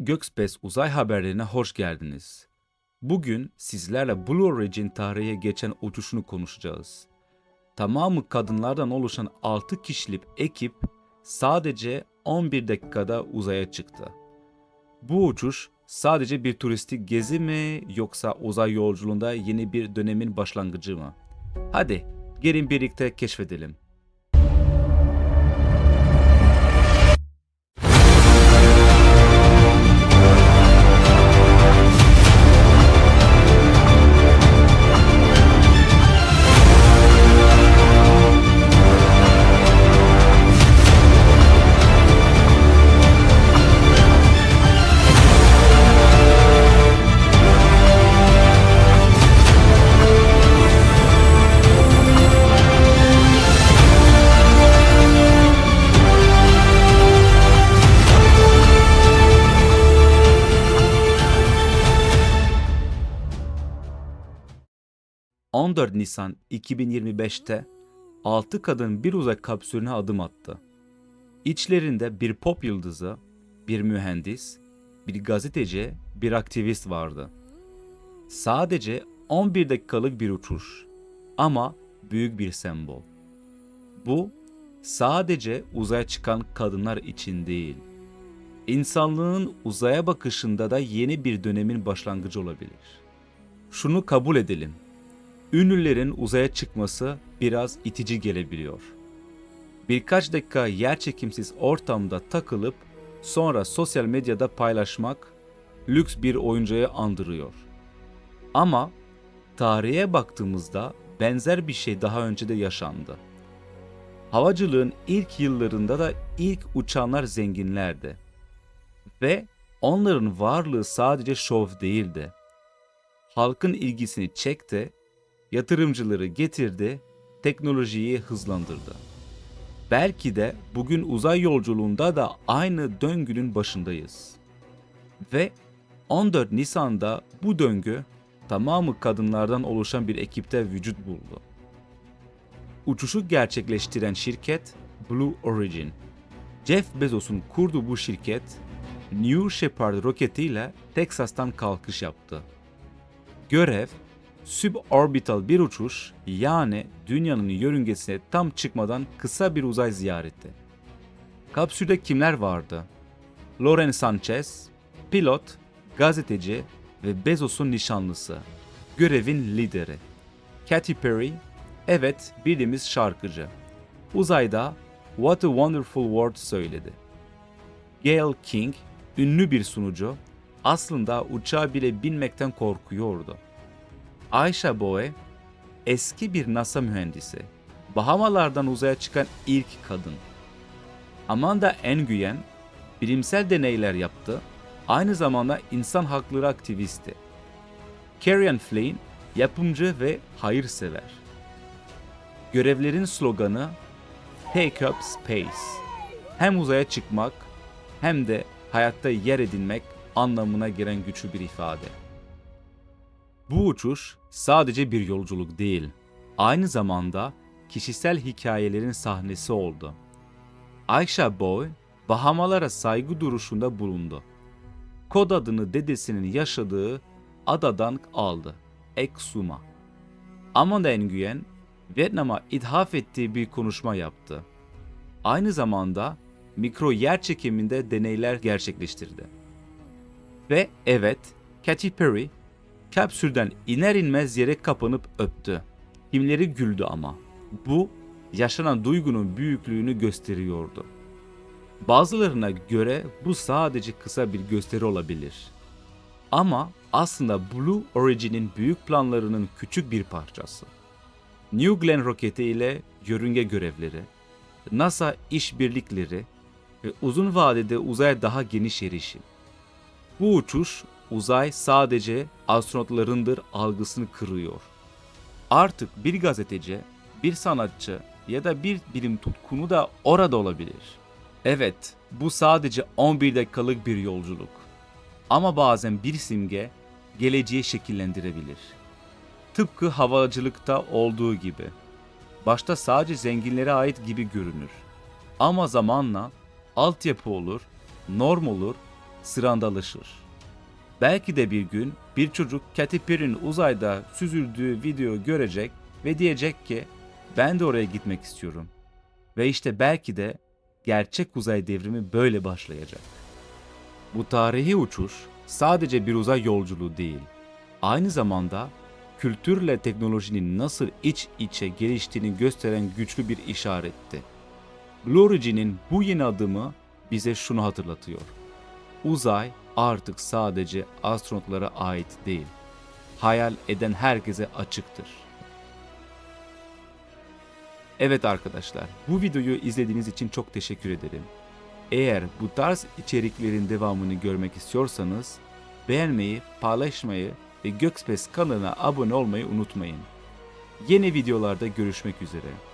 Gökspace uzay haberlerine hoş geldiniz. Bugün sizlerle Blue Origin tarihe geçen uçuşunu konuşacağız. Tamamı kadınlardan oluşan 6 kişilik ekip sadece 11 dakikada uzaya çıktı. Bu uçuş sadece bir turistik gezi mi yoksa uzay yolculuğunda yeni bir dönemin başlangıcı mı? Hadi gelin birlikte keşfedelim. ...14 Nisan 2025'te 6 kadın bir uzay kapsülüne adım attı. İçlerinde bir pop yıldızı, bir mühendis, bir gazeteci, bir aktivist vardı. Sadece 11 dakikalık bir uçuş ama büyük bir sembol. Bu sadece uzaya çıkan kadınlar için değil, insanlığın uzaya bakışında da yeni bir dönemin başlangıcı olabilir. Şunu kabul edelim. Ünlülerin uzaya çıkması biraz itici gelebiliyor. Birkaç dakika yerçekimsiz ortamda takılıp sonra sosyal medyada paylaşmak lüks bir oyuncağı andırıyor. Ama tarihe baktığımızda benzer bir şey daha önce de yaşandı. Havacılığın ilk yıllarında da ilk uçanlar zenginlerdi. Ve onların varlığı sadece şov değildi. Halkın ilgisini çekti, yatırımcıları getirdi, teknolojiyi hızlandırdı. Belki de bugün uzay yolculuğunda da aynı döngünün başındayız. Ve 14 Nisan'da bu döngü tamamı kadınlardan oluşan bir ekipte vücut buldu. Uçuşu gerçekleştiren şirket Blue Origin. Jeff Bezos'un kurduğu bu şirket New Shepard roketiyle Texas'tan kalkış yaptı. Görev suborbital bir uçuş yani dünyanın yörüngesine tam çıkmadan kısa bir uzay ziyareti. Kapsülde kimler vardı? Loren Sanchez, pilot, gazeteci ve Bezos'un nişanlısı. Görevin lideri. Katy Perry, evet bildiğimiz şarkıcı. Uzayda What a Wonderful World söyledi. Gail King, ünlü bir sunucu, aslında uçağa bile binmekten korkuyordu. Ayşe Boe, eski bir NASA mühendisi. Bahamalardan uzaya çıkan ilk kadın. Amanda Nguyen, bilimsel deneyler yaptı, aynı zamanda insan hakları aktivisti. Carrion Flynn, yapımcı ve hayırsever. Görevlerin sloganı Take Up Space. Hem uzaya çıkmak hem de hayatta yer edinmek anlamına gelen güçlü bir ifade. Bu uçuş sadece bir yolculuk değil, aynı zamanda kişisel hikayelerin sahnesi oldu. Ayşe Boy, Bahamalara saygı duruşunda bulundu. Kod adını dedesinin yaşadığı adadan aldı, Exuma. Amanda Nguyen, Vietnam'a ithaf ettiği bir konuşma yaptı. Aynı zamanda mikro yer çekiminde deneyler gerçekleştirdi. Ve evet, Katy Perry kapsülden iner inmez yere kapanıp öptü. Kimleri güldü ama. Bu yaşanan duygunun büyüklüğünü gösteriyordu. Bazılarına göre bu sadece kısa bir gösteri olabilir. Ama aslında Blue Origin'in büyük planlarının küçük bir parçası. New Glenn roketi ile yörünge görevleri, NASA işbirlikleri ve uzun vadede uzaya daha geniş erişim. Bu uçuş uzay sadece astronotlarındır algısını kırıyor. Artık bir gazeteci, bir sanatçı ya da bir bilim tutkunu da orada olabilir. Evet, bu sadece 11 dakikalık bir yolculuk. Ama bazen bir simge geleceği şekillendirebilir. Tıpkı havacılıkta olduğu gibi. Başta sadece zenginlere ait gibi görünür. Ama zamanla altyapı olur, norm olur sırandalaşır. Belki de bir gün bir çocuk Katy Perry'nin uzayda süzüldüğü video görecek ve diyecek ki ben de oraya gitmek istiyorum. Ve işte belki de gerçek uzay devrimi böyle başlayacak. Bu tarihi uçuş sadece bir uzay yolculuğu değil, aynı zamanda kültürle teknolojinin nasıl iç içe geliştiğini gösteren güçlü bir işaretti. Blue bu yeni adımı bize şunu hatırlatıyor. Uzay artık sadece astronotlara ait değil. Hayal eden herkese açıktır. Evet arkadaşlar, bu videoyu izlediğiniz için çok teşekkür ederim. Eğer bu tarz içeriklerin devamını görmek istiyorsanız beğenmeyi, paylaşmayı ve Gökspace kanalına abone olmayı unutmayın. Yeni videolarda görüşmek üzere.